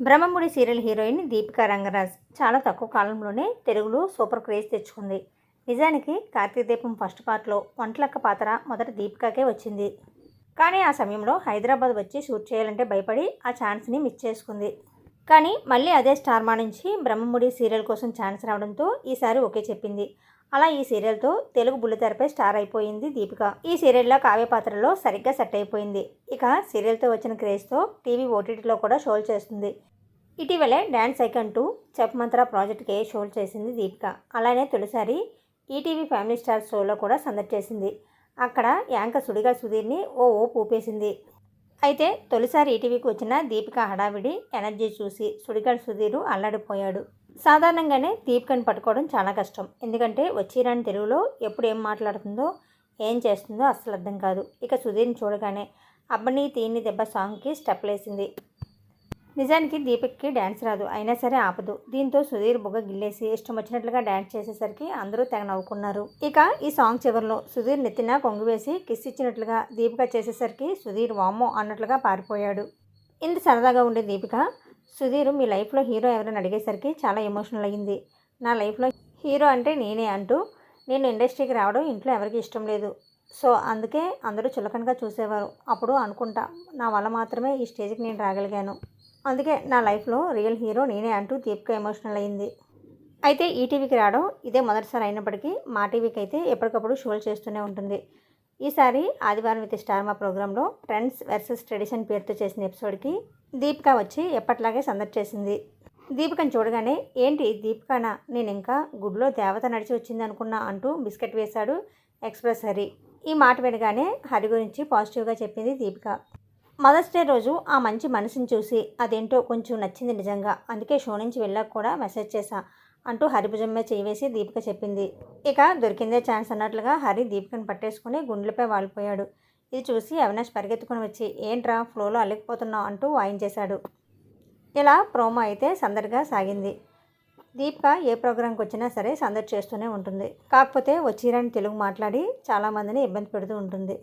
Brahmamudi serial heroine Deepika Rangaraj చాలా తక్కువ కాలంలోనే తెలుగులో సూపర్ క్రేజ్ తెచ్చుకుంది. నిజానికి కార్తీక దీపం ఫస్ట్ పార్ట్లో వంటలక్క పాత్ర మొదట దీపికాకే వచ్చింది. కానీ ఆ సమయంలో హైదరాబాద్ వచ్చి షూట్ చేయాలంటే భయపడి ఆ ఛాన్స్ని మిస్ చేసుకుంది. కానీ మళ్ళీ అదే స్టార్ మా నుంచి బ్రహ్మముడి సీరియల్ కోసం ఛాన్స్ రావడంతో ఈసారి ఓకే చెప్పింది. అలా ఈ సీరియల్తో తెలుగు బుల్లితెరపై స్టార్ అయిపోయింది దీపిక. ఈ సీరియల్లో కావ్య పాత్రలో సరిగ్గా సెట్ అయిపోయింది. ఇక సీరియల్తో వచ్చిన క్రేజ్తో టీవీ ఓటీటీలో కూడా షోలు చేస్తుంది. ఇటీవలే డ్యాన్స్ ఐకన్ టూ చెప్పమంత్ర ప్రాజెక్ట్కి షోలు చేసింది దీపిక. అలానే తొలిసారి ఈటీవీ ఫ్యామిలీ స్టార్ షోలో కూడా సందడి చేసింది. అక్కడ యాంకర్ సుడిగా సుధీర్ని ఓ ఓ పూపేసింది. అయితే తొలిసారి ఈటీవీకి వచ్చిన దీపిక హడావిడి ఎనర్జీ చూసి సుడిగాడు సుధీరు అల్లాడిపోయాడు. సాధారణంగానే దీపికని పట్టుకోవడం చాలా కష్టం. ఎందుకంటే వచ్చిరాని తెలుగులో ఎప్పుడు ఏం మాట్లాడుతుందో ఏం చేస్తుందో అస్సలు అర్థం కాదు. ఇక సుధీర్ని చూడగానే అబ్బని తీని దెబ్బ సాంగ్కి స్టెప్ లేసింది నిజానికి దీపక్కి డ్యాన్స్ రాదు. అయినా సరే ఆపదు. దీంతో సుధీర్ బుగ్గ గిల్లేసి ఇష్టం వచ్చినట్లుగా డ్యాన్స్ చేసేసరికి అందరూ తెగ నవ్వుకున్నారు. ఇక ఈ సాంగ్ చివరిలో సుధీర్ నెత్తిన కొంగువేసి కిస్ ఇచ్చినట్లుగా దీపిక చేసేసరికి సుధీర్ వామో అన్నట్లుగా పారిపోయాడు. ఇంత సరదాగా ఉండే దీపిక సుధీర్ మీ లైఫ్లో హీరో ఎవరైనా అడిగేసరికి చాలా ఎమోషనల్ అయ్యింది. నా లైఫ్లో హీరో అంటే నేనే అంటూ నేను ఇండస్ట్రీకి రావడం ఇంట్లో ఎవరికి ఇష్టం లేదు. సో అందుకే అందరూ చులకనగా చూసేవారు. అప్పుడు అనుకుంటా నా వల్ల మాత్రమే ఈ స్టేజ్కి నేను రాగలిగాను. అందుకే నా లైఫ్లో రియల్ హీరో నేనే అంటూ దీపిక ఎమోషనల్ అయింది అయితే ఈటీవీకి రావడం ఇదే మొదటిసారి అయినప్పటికీ మా టీవీకి అయితే ఎప్పటికప్పుడు షోలు చేస్తూనే ఉంటుంది. ఈసారి ఆదివారం విత్ స్టార్ మా ప్రోగ్రాంలో ట్రెండ్స్ వర్సెస్ ట్రెడిషన్ పేరుతో చేసిన ఎపిసోడ్కి దీపిక వచ్చి ఎప్పట్లాగే సందడి చేసింది. దీపికను చూడగానే ఏంటి దీపికనా? నేను ఇంకా గుడిలో దేవత నడిచి వచ్చింది అనుకున్నా అంటూ బిస్కెట్ వేశాడు ఎక్స్ప్రెస్ హరి. ఈ మాట వినగానే హరి గురించి పాజిటివ్గా చెప్పింది దీపిక. మదర్స్ డే రోజు ఆ మంచి మనసుని చూసి అదేంటో కొంచెం నచ్చింది నిజంగా అందుకే షో నుంచి వెళ్ళాక కూడా మెసేజ్ చేశా అంటూ హరి భుజం మీద చేయివేసి దీపిక చెప్పింది. ఇక దొరికిందే ఛాన్స్ అన్నట్లుగా హరి దీపికను పట్టేసుకుని గుండెలపై వాలిపోయాడు. ఇది చూసి అవినాష్ పరిగెత్తుకుని వచ్చి ఏంట్రా ఫ్లోలో అల్లికిపోతున్నావు? అంటూ వాయించేశాడు ఇలా ప్రోమో అయితే సందడిగా సాగింది. దీపిక ఏ ప్రోగ్రాంకి వచ్చినా సరే సందడి చేస్తూనే ఉంటుంది. కాకపోతే వచ్చిరాని తెలుగు మాట్లాడి చాలామందిని ఇబ్బంది పెడుతూ ఉంటుంది.